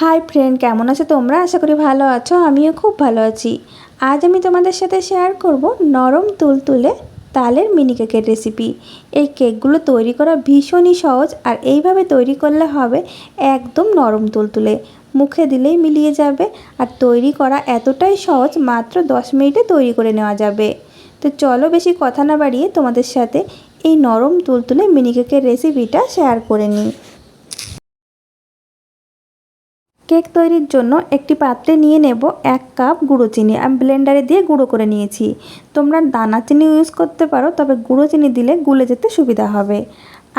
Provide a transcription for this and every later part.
Hi friend কেমন আছো তোমরা? আশা করি ভালো আছো, আমিও খুব ভালো আছি। আজ আমি তোমাদের সাথে শেয়ার করব নরম তুলতুলে তালের মিনি কেকের রেসিপি এই কেকগুলো তৈরি করা ভীষণই সহজ আর এইভাবে তৈরি করলে হবে একদম নরম তুলতুলে। মুখে দিলেই মিলিয়ে যাবে আর তৈরি করা এতটাই সহজ মাত্র দশ মিনিটে তৈরি করে নেওয়া যাবে। তো চলো বেশি কথা না বাড়িয়ে তোমাদের সাথে এই নরম তুলতুলে মিনি কেকের রেসিপিটা শেয়ার করে নিই। কেক তৈরির জন্য একটি পাত্রে নিয়ে নেব এক কাপ গুঁড়ো চিনি। আমি ব্লেন্ডারে দিয়ে গুঁড়ো করে নিয়েছি। তোমরা দানা চিনি ইউজ করতে পারো, তবে গুঁড়ো চিনি দিলে গুলে যেতে সুবিধা হবে।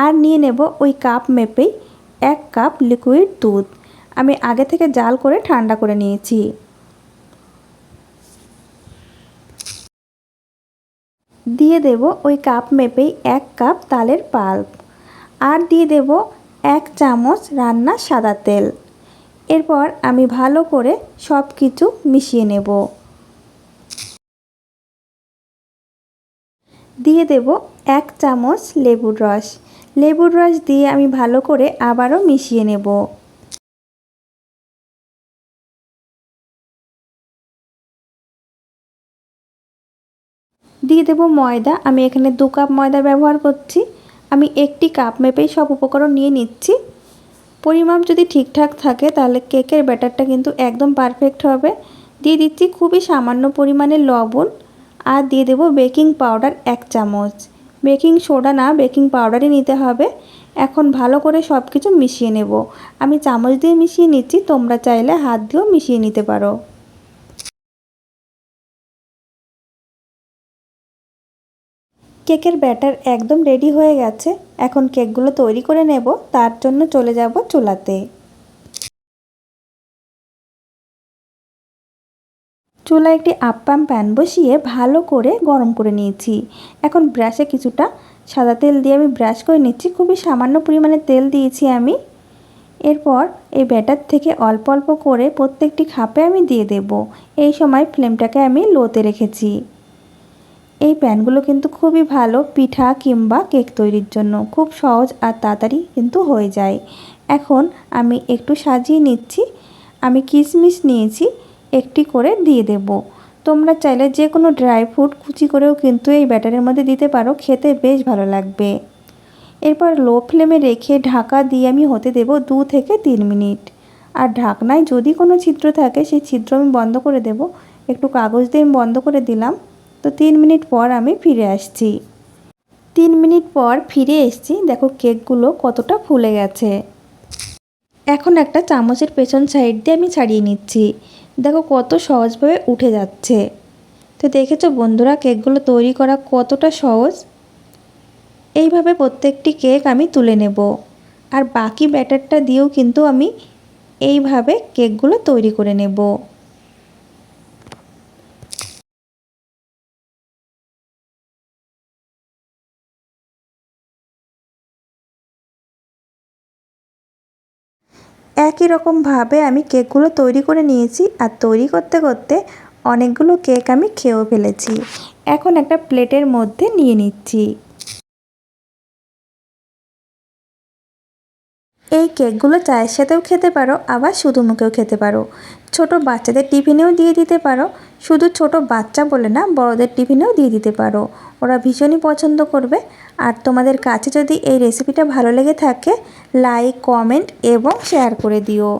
আর নিয়ে নেব ওই কাপ মেপেই এক কাপ লিকুইড দুধ। আমি আগে থেকে জাল করে ঠান্ডা করে নিয়েছি। দিয়ে দেব ওই কাপ মেপেই এক কাপ তালের পাল্প। আর দিয়ে দেব এক চামচ রান্না সাদা তেল। এরপর আমি ভালো করে সব কিছু মিশিয়ে নেব। দিয়ে দেব এক চামচ লেবুর রস। লেবুর রস দিয়ে আমি ভালো করে আবারও মিশিয়ে নেব। দিয়ে দেব ময়দা। আমি এখানে দু কাপ ময়দা ব্যবহার করছি। আমি একটি কাপ মেপেই সব উপকরণ নিয়ে নিচ্ছি। পরিমাপ যদি ঠিকঠাক থাকে, তাহলে কেকের ব্যাটারটা কিন্তু একদম পারফেক্ট হবে। দিয়ে দিচ্ছি খুবই সামান্য পরিমাণে লবণ আর দিয়ে দেব বেকিং পাউডার এক চামচ। বেকিং সোডা না, বেকিং পাউডারই নিতে হবে। এখন ভালো করে সব কিছু মিশিয়ে নেব। আমি চামচ দিয়ে মিশিয়ে নিচ্ছি, তোমরা চাইলে হাত দিয়েও মিশিয়ে নিতে পারো। কেকের ব্যাটার একদম রেডি হয়ে গেছে। এখন কেকগুলো তৈরি করে নেব, তার জন্য চলে যাব চুলাতে। চুলা একটি আপ্পাম প্যান বসিয়ে ভালো করে গরম করে নিয়েছি। এখন ব্রাশে কিছুটা সাদা তেল দিয়ে আমি ব্রাশ করে নিচ্ছি। খুবই সামান্য পরিমাণে তেল দিয়েছি আমি। এরপর এই ব্যাটার থেকে অল্প অল্প করে প্রত্যেকটি খাপে আমি দিয়ে দেব। এই সময় ফ্লেমটাকে আমি লোতে রেখেছি। এই প্যানগুলো কিন্তু খুবই ভালো পিঠা কিংবা কেক তৈরির জন্য। খুব সহজ আর তাড়াতাড়ি কিন্তু হয়ে যায়। এখন আমি একটু সাজিয়ে নিচ্ছি। আমি কিশমিশ নিয়েছি, একটি করে দিয়ে দেব। তোমরা চাইলে যে কোনো ড্রাই ফ্রুট কুচি করেও কিন্তু এই ব্যাটারের মধ্যে দিতে পারো, খেতে বেশ ভালো লাগবে। এরপর লো ফ্লেমে রেখে ঢাকা দিয়ে আমি হতে দেব দু থেকে তিন মিনিট। আর ঢাকনায় যদি কোনো ছিদ্র থাকে, সেই ছিদ্র আমি বন্ধ করে দেব। একটু কাগজ দিয়ে আমি বন্ধ করে দিলাম। তো তিন মিনিট পর আমি ফিরে আসছি। তিন মিনিট পর ফিরে এসছি, দেখো কেকগুলো কতটা ফুলে গেছে। এখন একটা চামচের পেছন সাইড দিয়ে আমি ছাড়িয়ে নিচ্ছি। দেখো কত সহজভাবে উঠে যাচ্ছে। তো দেখেছ বন্ধুরা, কেকগুলো তৈরি করা কতটা সহজ? এইভাবে প্রত্যেকটি কেক আমি তুলে নেব। আর বাকি ব্যাটারটা দিয়েও কিন্তু আমি এইভাবে কেকগুলো তৈরি করে নেব। একই রকমভাবে আমি কেকগুলো তৈরি করে নিয়েছি আর তৈরি করতে করতে অনেকগুলো কেক আমি খেয়েও ফেলেছি। এখন একটা প্লেটের মধ্যে নিয়ে নিচ্ছি। এই কেকগুলো চায়ের সাথেও খেতে পারো, আবার শুধু মুখেও খেতে পারো। ছোট বাচ্চাদের টিফিনেও দিয়ে দিতে পারো, শুধু ছোট বাচ্চা বলে না, বড়দের টিফিনেও দিয়ে দিতে পারো। ওরা ভীষণই পছন্দ করবে। আর তোমাদের কাছে যদি এই রেসিপিটা ভালো লেগে থাকে লাইক কমেন্ট এবং শেয়ার করে দিও।